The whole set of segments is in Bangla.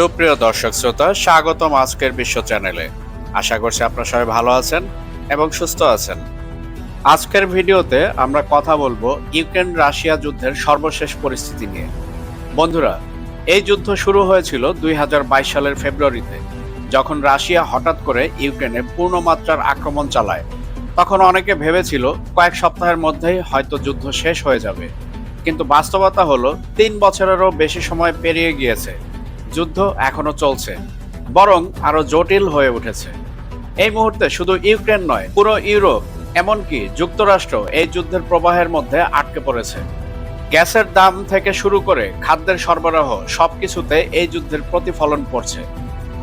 সুপ্রিয় দর্শক শ্রোতা, স্বাগতম আজকের বিশ্ব চ্যানেলে। আশা করছি আপনারা সবাই ভালো আছেন এবং সুস্থ আছেন। আজকের ভিডিওতে আমরা কথা বলব ইউক্রেন রাশিয়া যুদ্ধের সর্বশেষ পরিস্থিতি নিয়ে। বন্ধুরা, এই যুদ্ধ শুরু হয়েছিল দুই সালের ফেব্রুয়ারিতে, যখন রাশিয়া হঠাৎ করে ইউক্রেনে পূর্ণমাত্রার আক্রমণ চালায়। তখন অনেকে ভেবেছিল কয়েক সপ্তাহের মধ্যেই হয়তো যুদ্ধ শেষ হয়ে যাবে। কিন্তু বাস্তবতা হলো, তিন বছরেরও বেশি সময় পেরিয়ে গিয়েছে। যুদ্ধ এখনও চলছে, বরং আরও জটিল হয়ে উঠেছে। এই মুহূর্তে শুধু ইউক্রেন নয়, পুরো ইউরোপ, এমনকি যুক্তরাষ্ট্র এই যুদ্ধের প্রবাহের মধ্যে আটকে পড়েছে। গ্যাসের দাম থেকে শুরু করে খাদ্যের সরবরাহ সবকিছুতে এই যুদ্ধের প্রতিফলন পড়ছে।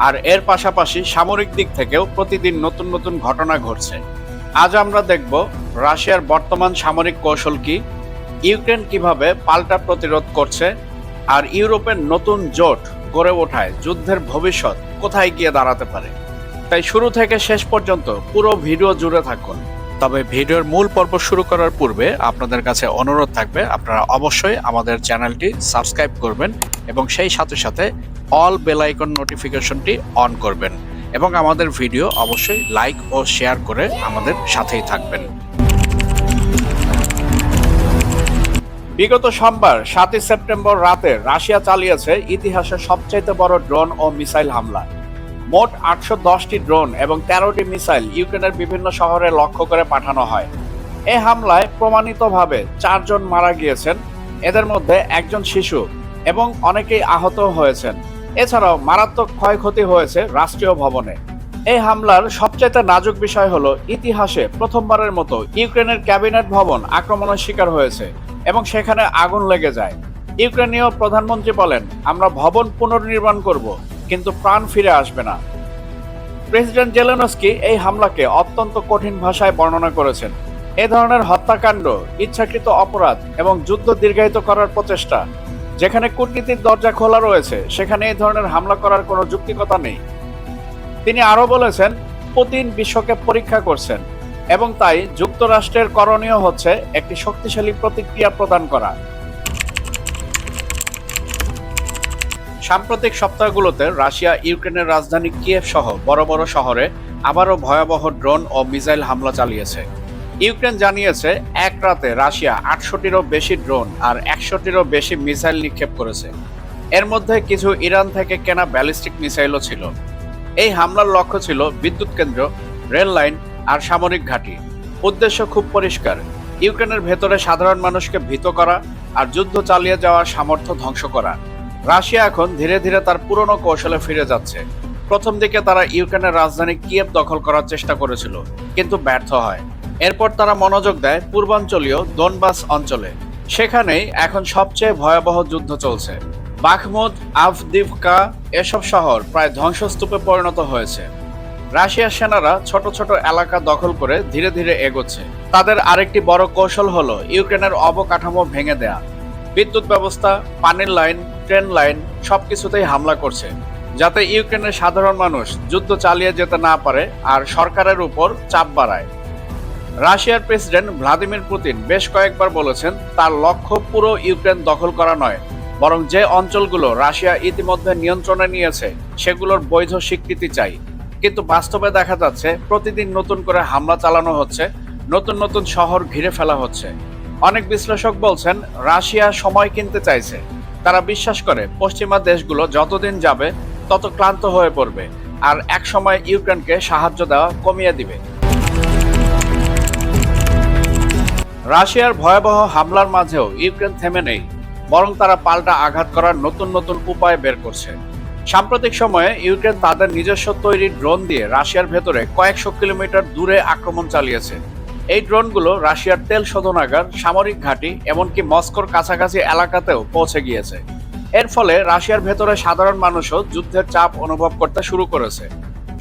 আর এর পাশাপাশি সামরিক দিক থেকেও প্রতিদিন নতুন নতুন ঘটনা ঘটছে। আজ আমরা দেখব রাশিয়ার বর্তমান সামরিক কৌশল কি, ইউক্রেন কীভাবে পাল্টা প্রতিরোধ করছে, আর ইউরোপের নতুন জোট গড়ে ওঠায় যুদ্ধের ভবিষ্যৎ কোথায় গিয়ে দাঁড়াতে পারে। তাই শুরু থেকে শেষ পর্যন্ত পুরো ভিডিও জুড়ে থাকুন। তবে ভিডিওর মূল পর্ব শুরু করার পূর্বে আপনাদের কাছে অনুরোধ থাকবে, আপনারা অবশ্যই আমাদের চ্যানেলটি সাবস্ক্রাইব করবেন এবং সেই সাথে সাথে অল বেল আইকন নোটিফিকেশনটি অন করবেন এবং আমাদের ভিডিও অবশ্যই লাইক ও শেয়ার করে আমাদের সাথেই থাকবেন। বিগত সোমবার, সাতই সেপ্টেম্বর রাতে রাশিয়া চালিয়েছে ইতিহাসের সবচাইতে বড় ড্রোন ও মিসাইল হামলা। মোট আটশো দশটি ড্রোন এবং তেরোটি মিসাইল ইউক্রেনের বিভিন্ন শহরে লক্ষ্য করে পাঠানো হয়। এই হামলায় প্রমাণিতভাবে চারজন মারা গিয়েছেন, এদের মধ্যে একজন শিশু এবং অনেকেই আহত হয়েছেন। এছাড়াও মারাত্মক ক্ষয়ক্ষতি হয়েছে রাষ্ট্রীয় ভবনে। এই হামলার সবচাইতে নাজুক বিষয় হলো ইতিহাসে প্রথমবারের মতো ইউক্রেনের ক্যাবিনেট ভবন আক্রমণের শিকার হয়েছে। এবং সেখানে আগুন লেগে যায়। ইউক্রেনীয় প্রধানমন্ত্রী বলেন, আমরা ভবন পুনর্নির্মাণ করব, কিন্তু প্রাণ ফিরে আসবে না। প্রেসিডেন্ট জেলেনস্কি এই হামলাকে অত্যন্ত কঠিন ভাষায় বর্ণনা করেছেন। এ ধরনের হত্যাকাণ্ড, ইচ্ছাকৃত অপরাধ এবং যুদ্ধ দীর্ঘায়িত করার প্রচেষ্টা, যেখানে কূটনীতির দরজা খোলা রয়েছে, সেখানে এই ধরনের হামলা করার কোনো যুক্তিকতা নেই। তিনি আরও বলেছেন, পুতিন বিশ্বকে পরীক্ষা করছেন। এবং তাই যুক্তরাষ্ট্রের করণীয় হচ্ছে একটি শক্তিশালী প্রতিক্রিয়া প্রদান করা। সাম্প্রতিক সপ্তাহগুলোতে রাশিয়া, ইউক্রেনের রাজধানী কিয়েভ সহ বড় বড় শহরে আবারও ভয়াবহ ড্রোন ও মিসাইল হামলা চালিয়েছে। ইউক্রেন জানিয়েছে, এক রাতে রাশিয়া আটশোটিরও বেশি ড্রোন আর একশোটিরও বেশি মিসাইল নিক্ষেপ করেছে। এর মধ্যে কিছু ইরান থেকে কেনা ব্যালিস্টিক মিসাইলও ছিল। এই হামলার লক্ষ্য ছিল বিদ্যুৎ কেন্দ্র, রেল লাইন আর সামরিক ঘাঁটি। উদ্দেশ্য খুব পরিষ্কার। ইউক্রেনের ভেতরে সাধারণ মানুষকে ভীত করা আর যুদ্ধ চালিয়ে যাওয়ার সামর্থ্য ধ্বংস করা। রাশিয়া এখন ধীরে ধীরে তার পুরনো কৌশলে ফিরে যাচ্ছে। প্রথম দিকে তারা ইউক্রেনের রাজধানী কিয়েভ দখল করার চেষ্টা করেছিল, কিন্তু ব্যর্থ হয়। এরপর তারা মনোযোগ দেয় পূর্বাঞ্চলীয় দোনবাস অঞ্চলে। সেখানেই এখন সবচেয়ে ভয়াবহ যুদ্ধ চলছে। বাখমুদ, আফদিভকা এসব শহর প্রায় ধ্বংসস্তূপে পরিণত হয়েছে। রাশিয়ার সেনারা ছোট ছোট এলাকা দখল করে ধীরে ধীরে এগোচ্ছে। তাদের আরেকটি বড় কৌশল হলো ইউক্রেনের অবকাঠামো ভেঙে দেয়া। বিদ্যুৎ ব্যবস্থা, পানির লাইন, ট্রেন লাইন সবকিছুতেই হামলা করছে, যাতে ইউক্রেনের সাধারণ মানুষ যুদ্ধ চালিয়ে যেতে না পারে আর সরকারের উপর চাপ বাড়ায়। রাশিয়ার প্রেসিডেন্ট ভ্লাদিমির পুতিন বেশ কয়েকবার বলেছেন, তার লক্ষ্য পুরো ইউক্রেন দখল করা নয়, বরং যে অঞ্চলগুলো রাশিয়া ইতিমধ্যে নিয়ন্ত্রণে নিয়েছে, সেগুলোর বৈধ স্বীকৃতি চাই। কিন্তু বাস্তবে দেখা যাচ্ছে প্রতিদিন নতুন করে হামলা চালানো হচ্ছে, নতুন নতুন শহর ঘিরে ফেলা হচ্ছে। অনেক বিশ্লেষক বলছেন, রাশিয়া সময় কিনতে চাইছে। তারা বিশ্বাস করে, পশ্চিমা দেশগুলো যতদিন যাবে, তত ক্লান্ত হয়ে পড়বে। আর এক সময় ইউক্রেনকে সাহায্য দেওয়া কমিয়ে দিবে। রাশিয়ার ভয়াবহ হামলার মাঝেও ইউক্রেন থেমে নেই, বরং তারা পাল্টা আঘাত করার নতুন নতুন উপায় বের করছে। সাম্প্রতিক সময়ে ইউক্রেন তাদের নিজস্ব তৈরি ড্রোন দিয়ে রাশিয়ার ভেতরে কয়েকশো কিলোমিটার দূরে আক্রমণ চালিয়েছে। এই ড্রোনগুলো রাশিয়ার তেল শোধনাগার, সামরিক ঘাঁটি, এমনকি মস্কোর কাছাকাছি এলাকাতেও পৌঁছে গিয়েছে। এর ফলে রাশিয়ার ভেতরে সাধারণ মানুষও যুদ্ধের চাপ অনুভব করতে শুরু করেছে।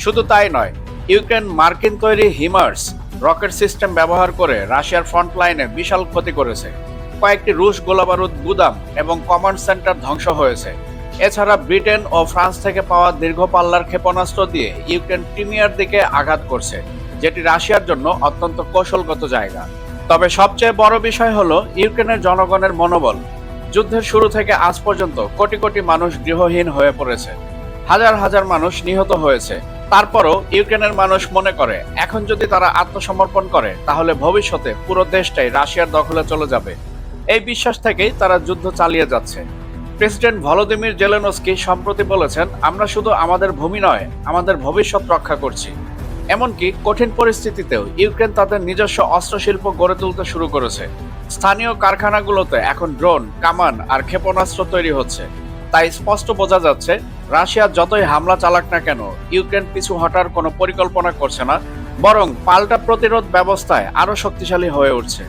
শুধু তাই নয়, ইউক্রেন মার্কিন তৈরি হিমার্স রকেট সিস্টেম ব্যবহার করে রাশিয়ার ফ্রন্ট লাইনে বিশাল ক্ষতি করেছে। কয়েকটি রুশ গোলাবারুদ গুদাম এবং কমান্ড সেন্টার ধ্বংস হয়েছে। এছাড়া ব্রিটেন ও ফ্রান্স থেকে পাওয়া দীর্ঘ পাল্লার ক্ষেপণাস্ত্র দিয়ে ইউক্রেন ক্রিমিয়ার দিকে আঘাত করছে, যেটি রাশিয়ার জন্য অত্যন্ত কৌশলগত জায়গা। তবে সবচেয়ে বড় বিষয় হল ইউক্রেনের জনগণের মনোবল। যুদ্ধের শুরু থেকে আজ পর্যন্ত কোটি কোটি মানুষ গৃহহীন হয়ে পড়েছে। হাজার হাজার মানুষ নিহত হয়েছে। তারপরও ইউক্রেনের মানুষ মনে করে, এখন যদি তারা আত্মসমর্পণ করে, তাহলে ভবিষ্যতে পুরো দেশটাই রাশিয়ার দখলে চলে যাবে। এই বিশ্বাস থেকেই তারা যুদ্ধ চালিয়ে যাচ্ছে। প্রেসিডেন্ট ভলোদিমির জেলেনস্কি সম্প্রতি বলেছেন, আমরা শুধু আমাদের ভূমি নয়, আমাদের ভবিষ্যৎ রক্ষা করছি। এমনকি কঠিন পরিস্থিতিতেও ইউক্রেন তাদের নিজস্ব অস্ত্রশিল্প গড়ে তুলতে শুরু করেছে। স্থানীয় কারখানাগুলোতে এখন ড্রোন, কামান আর ক্ষেপণাস্ত্র তৈরি হচ্ছে। তাই স্পষ্ট বোঝা যাচ্ছে, রাশিয়া যতই হামলা চালাক না কেন, ইউক্রেন পিছু হটার কোনো পরিকল্পনা করছে না, বরং পাল্টা প্রতিরোধ ব্যবস্থায় আরও শক্তিশালী হয়ে উঠছে।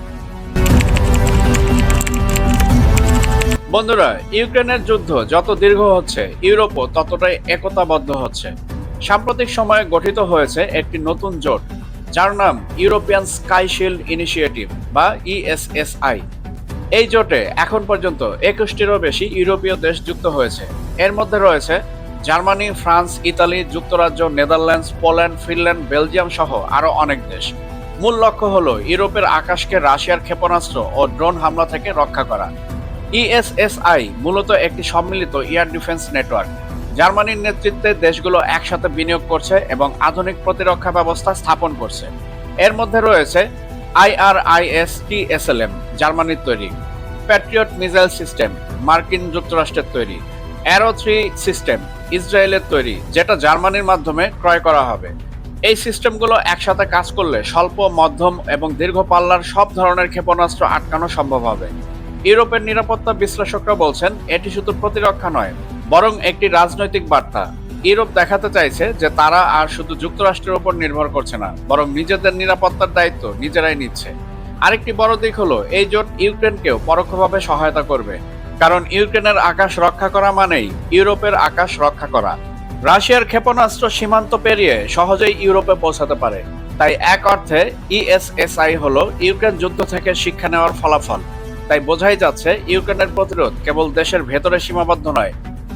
বন্ধুরা, ইউক্রেনের যুদ্ধ যত দীর্ঘ হচ্ছে, ইউরোপও ততটাই একতাবদ্ধ হচ্ছে। সাম্প্রতিক সময়ে গঠিত হয়েছে একটি নতুন জোট, যার নাম ইউরোপিয়ান স্কাই শিল্ড ইনিশিয়েটিভ বা ইএসএসআই। এই জোটে এখন পর্যন্ত একুশটিরও বেশি ইউরোপীয় দেশ যুক্ত হয়েছে। এর মধ্যে রয়েছে জার্মানি, ফ্রান্স, ইতালি, যুক্তরাজ্য, নেদারল্যান্ডস, পোল্যান্ড, ফিনল্যান্ড, বেলজিয়াম সহ আরও অনেক দেশ। মূল লক্ষ্য হল ইউরোপের আকাশকে রাশিয়ার ক্ষেপণাস্ত্র ও ড্রোন হামলা থেকে রক্ষা করা। ইএসএসআই মূলত একটি সম্মিলিত এয়ার ডিফেন্স নেটওয়ার্ক। জার্মানির নেতৃত্বে দেশগুলো একসাথে বিনিয়োগ করছে এবং আধুনিক প্রতিরক্ষা ব্যবস্থা স্থাপন করছে। এর মধ্যে রয়েছে আইআরআইএস টিএসএলএম জার্মানির তৈরি। প্যাট্রিয়ট মিসাইল সিস্টেম মার্কিন যুক্তরাষ্ট্রের তৈরি। অ্যারো থ্রি সিস্টেম ইসরায়েলের তৈরি, যেটা জার্মানির মাধ্যমে ক্রয় করা হবে। এই সিস্টেমগুলো একসাথে কাজ করলে স্বল্প, মধ্যম এবং দীর্ঘ পাল্লার সব ধরনের ক্ষেপণাস্ত্র আটকানো সম্ভব হবে। ইউরোপের নিরাপত্তা বিশ্লেষকরা বলছেন, এটি শুধু প্রতিরক্ষা নয়, বরং একটি রাজনৈতিক বার্তা। ইউরোপ দেখাতে চাইছে যে তারা আর শুধু যুক্তরাষ্ট্রের উপর নির্ভর করছে না, বরং নিজেদের নিরাপত্তার দায়িত্ব নিজেরাই নিচ্ছে। আরেকটি বড় দিক হলো, এই জোট ইউক্রেনকেও পরোক্ষভাবে সহায়তা করবে, কারণ ইউক্রেনের আকাশ রক্ষা করা মানেই ইউরোপের আকাশ রক্ষা করা। রাশিয়ার ক্ষেপণাস্ত্র সীমান্ত পেরিয়ে সহজেই ইউরোপে পৌঁছাতে পারে। তাই এক অর্থে ইএসএসআই হল ইউক্রেন যুদ্ধ থেকে শিক্ষা নেওয়ার ফলাফল। তাই বোঝাই যাচ্ছে ইউক্রেনের প্রতিরোধ কেবল দেশের ভেতরে সীমাবদ্ধ নয়,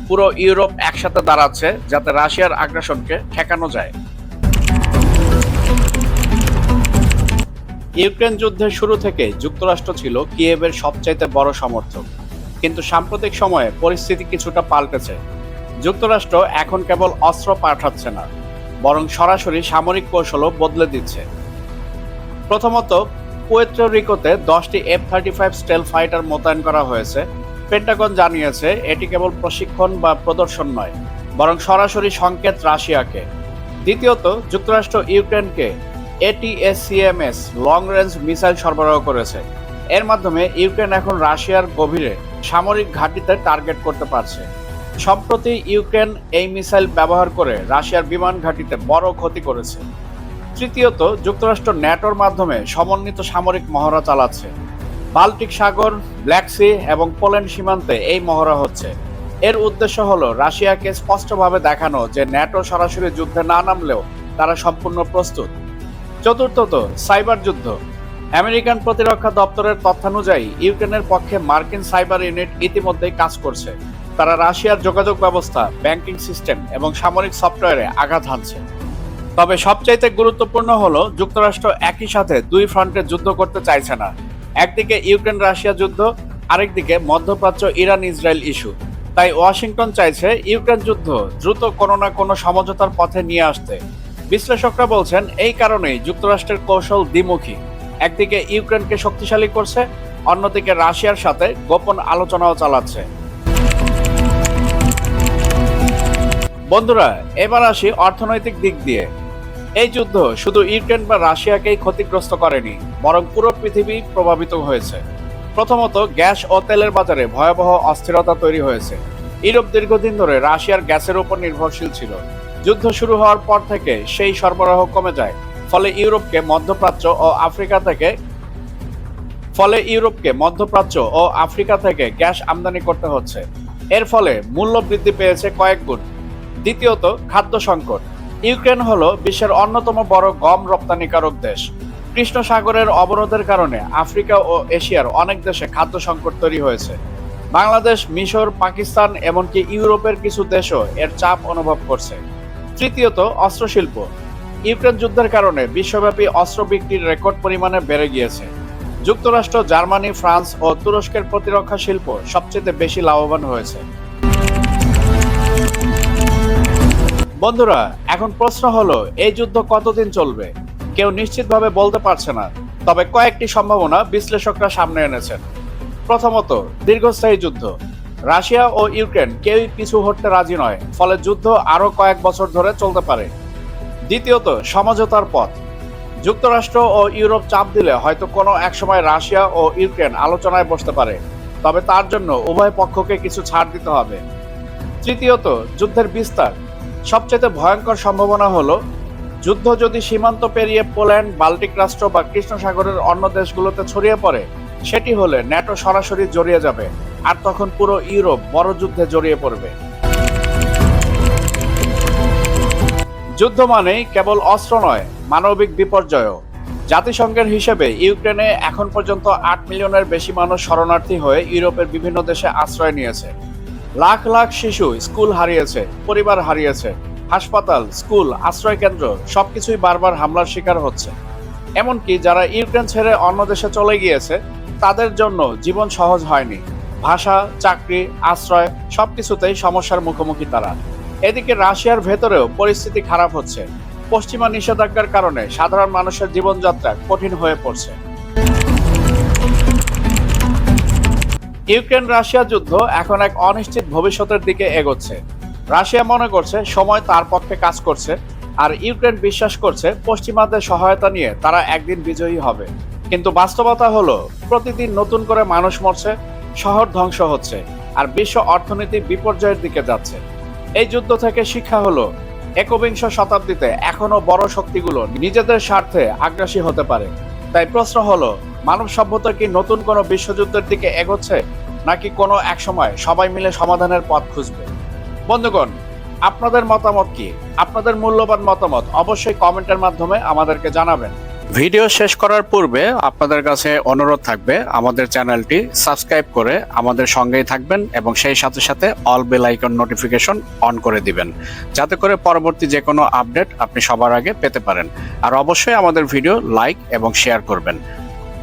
পুরো ইউরোপ একসাথে দাঁড়াচ্ছে যাতে রাশিয়ার আগ্রাসনকে ঠেকানো যায়। ইউক্রেন যুদ্ধের শুরু থেকে যুক্তরাষ্ট্র ছিল কিয়েভের সবচাইতে বড় সমর্থক। কিন্তু সাম্প্রতিক সময়ে পরিস্থিতি কিছুটা পাল্টেছে। যুক্তরাষ্ট্র এখন কেবল অস্ত্র পাঠাচ্ছে না, বরং সরাসরি সামরিক কৌশলও বদলে দিচ্ছে। প্রথমত পুয়েত্রো রিকোতে দশটি F thirty five stealth fighter মোতায়েন করা হয়েছে। পেন্টাগন জানিয়েছে, এটি কেবল প্রশিক্ষণ বা প্রদর্শন নয়, বরং সরাসরি সংকেত রাশিয়াকে। দ্বিতীয়ত, যুক্তরাষ্ট্র ইউক্রেনকে এটিএসসিএমএস লং রেঞ্জ মিসাইল সরবরাহ করেছে। এর মাধ্যমে ইউক্রেন এখন রাশিয়ার গভীরে সামরিক ঘাঁটিতে টার্গেট করতে পারছে। সম্প্রতি ইউক্রেন এই মিসাইল ব্যবহার করে রাশিয়ার বিমান ঘাঁটিতে বড় ক্ষতি করেছে। তৃতীয়ত, যুক্তরাষ্ট্র ন্যাটোর মাধ্যমে সমন্বিত সামরিক মহড়া চালাচ্ছে। বাল্টিক সাগর, ব্ল্যাক সি এবং পোল্যান্ড সীমান্তে এই মহড়া হচ্ছে। এর উদ্দেশ্য হলো রাশিয়াকে স্পষ্টভাবে দেখানো যে ন্যাটো সরাসরি যুদ্ধে না নামলেও তারা সম্পূর্ণ প্রস্তুত। চতুর্থত, সাইবার যুদ্ধ। আমেরিকান প্রতিরক্ষা দপ্তরের তথ্যানুযায়ী, ইউক্রেনের পক্ষে মার্কিন সাইবার ইউনিট ইতিমধ্যেই কাজ করছে। তারা রাশিয়ার যোগাযোগ ব্যবস্থা, ব্যাংকিং সিস্টেম এবং সামরিক সফটওয়্যারে আঘাত হানছে। তবে সবচাইতে গুরুত্বপূর্ণ হলো যুক্তরাষ্ট্র একই সাথে দুই ফ্রন্টে যুদ্ধ করতে চাইছে না। একদিকে ইউক্রেন রাশিয়া যুদ্ধ, আরেকদিকে মধ্যপ্রাচ্য ইরান ইসরায়েল ইস্যু। তাই ওয়াশিংটন চাইছে ইউক্রেন যুদ্ধ দ্রুত কোনো না কোনো সমঝোতার পথে নিয়ে আসতে। বিশ্লেষকরা বলছেন এই কারণেই যুক্তরাষ্ট্রের কৌশল দ্বিমুখী। একদিকে ইউক্রেনকে শক্তিশালী করছে, অন্যদিকে রাশিয়ার সাথে গোপন আলোচনাও চালাচ্ছে। বন্ধুরা, এবার আসি অর্থনৈতিক দিক দিয়ে। এই যুদ্ধ শুধু ইউক্রেন বা রাশিয়াকেই ক্ষতিগ্রস্ত করেনি, বরং পুরো পৃথিবী প্রভাবিত হয়েছে। প্রথমত, গ্যাস ও তেলের বাজারে ভয়াবহ অস্থিরতা তৈরি হয়েছে। ইউরোপ দীর্ঘদিন ধরে রাশিয়ার গ্যাসের উপর নির্ভরশীল ছিল। যুদ্ধ শুরু হওয়ার পর থেকে সেই সরবরাহ কমে যায়, ফলে ইউরোপকে মধ্যপ্রাচ্য ও আফ্রিকা থেকে ফলে ইউরোপকে মধ্যপ্রাচ্য ও আফ্রিকা থেকে গ্যাস আমদানি করতে হচ্ছে। এর ফলে মূল্য বৃদ্ধি পেয়েছে কয়েক গুণ। দ্বিতীয়ত, খাদ্য সংকট। ইউক্রেন হলো বিশ্বের অন্যতম বড় গম রপ্তানিকারক দেশ। কৃষ্ণ সাগরের অবরোধের কারণে আফ্রিকা ও এশিয়ার অনেক দেশে খাদ্য সংকট তৈরি হয়েছে। বাংলাদেশ, মিশর, পাকিস্তান এমনকি ইউরোপের কিছু দেশও এর চাপ অনুভব করছে। তৃতীয়ত, অস্ত্রশিল্প। ইউক্রেন যুদ্ধের কারণে বিশ্বব্যাপী অস্ত্র বিক্রির রেকর্ড পরিমাণে বেড়ে গিয়েছে। যুক্তরাষ্ট্র, জার্মানি, ফ্রান্স ও তুরস্কের প্রতিরক্ষা শিল্প সবচেয়ে বেশি লাভবান হয়েছে। বন্ধুরা, এখন প্রশ্ন হলো, এই যুদ্ধ কতদিন চলবে? কেউ নিশ্চিতভাবে বলতে পারছে না, তবে কয়েকটি সম্ভাবনা বিশ্লেষকরা সামনে এনেছেন। প্রথমত, দীর্ঘস্থায়ী যুদ্ধ। রাশিয়া ও ইউক্রেন কেউই পিছু হটতে রাজি নয়, ফলে যুদ্ধ আরও কয়েক বছর ধরে চলতে পারে। দ্বিতীয়ত, সমঝোতার পথ। যুক্তরাষ্ট্র ও ইউরোপ চাপ দিলে হয়তো কোনো একসময় রাশিয়া ও ইউক্রেন আলোচনায় বসতে পারে, তবে তার জন্য উভয় পক্ষকে কিছু ছাড় দিতে হবে। তৃতীয়ত, যুদ্ধের বিস্তার। সবচেয়ে ভয়ঙ্কর সম্ভাবনা হলো যুদ্ধ যদি সীমান্ত পেরিয়ে পোল্যান্ড, বাল্টিক রাষ্ট্র বা কৃষ্ণ সাগরের অন্য দেশগুলোতে ছড়িয়ে পড়ে, সেটি হলে ন্যাটো সরাসরি জড়িয়ে যাবে, আর তখন পুরো ইউরোপ বড় যুদ্ধে জড়িয়ে পড়বে। যুদ্ধ মানেই কেবল অস্ত্র নয়, মানবিক বিপর্যয়ও। জাতিসংঘের হিসেবে ইউক্রেনে এখন পর্যন্ত আট মিলিয়নের বেশি মানুষ শরণার্থী হয়ে ইউরোপের বিভিন্ন দেশে আশ্রয় নিয়েছে। লাখ লাখ শিশু স্কুল হারিয়েছে, পরিবার হারিয়েছে, হাসপাতাল, স্কুল আশ্রয় কেন্দ্র সবকিছুই বারবার হামলার শিকার হচ্ছে। এমনকি যারা ইউক্রেন ছেড়ে অন্য দেশে চলে গিয়েছে, তাদের জন্য জীবন সহজ হয়নি। ভাষা, চাকরি, আশ্রয়, সবকিছুতেই সমস্যার মুখোমুখি তারা। এদিকে রাশিয়ার ভেতরেও পরিস্থিতি খারাপ হচ্ছে। পশ্চিমা নিষেধাজ্ঞার কারণে সাধারণ মানুষের জীবনযাত্রা কঠিন হয়ে পড়ছে। ইউক্রেন রাশিয়া যুদ্ধ এখন এক অনিশ্চিত ভবিষ্যতের দিকে এগোচ্ছে। রাশিয়া মনে করছে সময় তার পক্ষে কাজ করছে আর ইউক্রেন বিশ্বাস করছে পশ্চিমাদের সহায়তা নিয়ে তারা একদিন বিজয়ী হবে। কিন্তু বাস্তবতা হলো, প্রতিদিন নতুন করে মানুষ মরছে, শহর ধ্বংস হচ্ছে আর বিশ্ব অর্থনীতি বিপর্যয়ের দিকে যাচ্ছে। এই যুদ্ধ থেকে শিক্ষা হলো, একবিংশ শতাব্দীতে এখনও বড় শক্তিগুলো নিজেদের স্বার্থে আগ্রাসী হতে পারে। তাই প্রশ্ন হলো, মানব সভ্যতা কি নতুন কোনো বিশ্বযুদ্ধের দিকে এগোচ্ছে? নাকি কোনো এক সময় সবাই মিলে সমাধানের পথ খুঁজবে? বন্ধুগণ, আপনাদের মতামত কি? আপনাদের মূল্যবান মতামত অবশ্যই কমেন্টের মাধ্যমে আমাদেরকে জানাবেন। ভিডিও শেষ করার পূর্বে আপনাদের কাছে অনুরোধ থাকবে, আমাদের চ্যানেলটি সাবস্ক্রাইব করে আমাদের সঙ্গেই থাকবেন এবং সেই সাথে সাথে all bell icon notification on করে দিবেন, যাতে করে পরবর্তী যে কোনো আপডেট আপনি সবার আগে পেতে পারেন। আর অবশ্যই আমাদের ভিডিও লাইক এবং শেয়ার করবেন।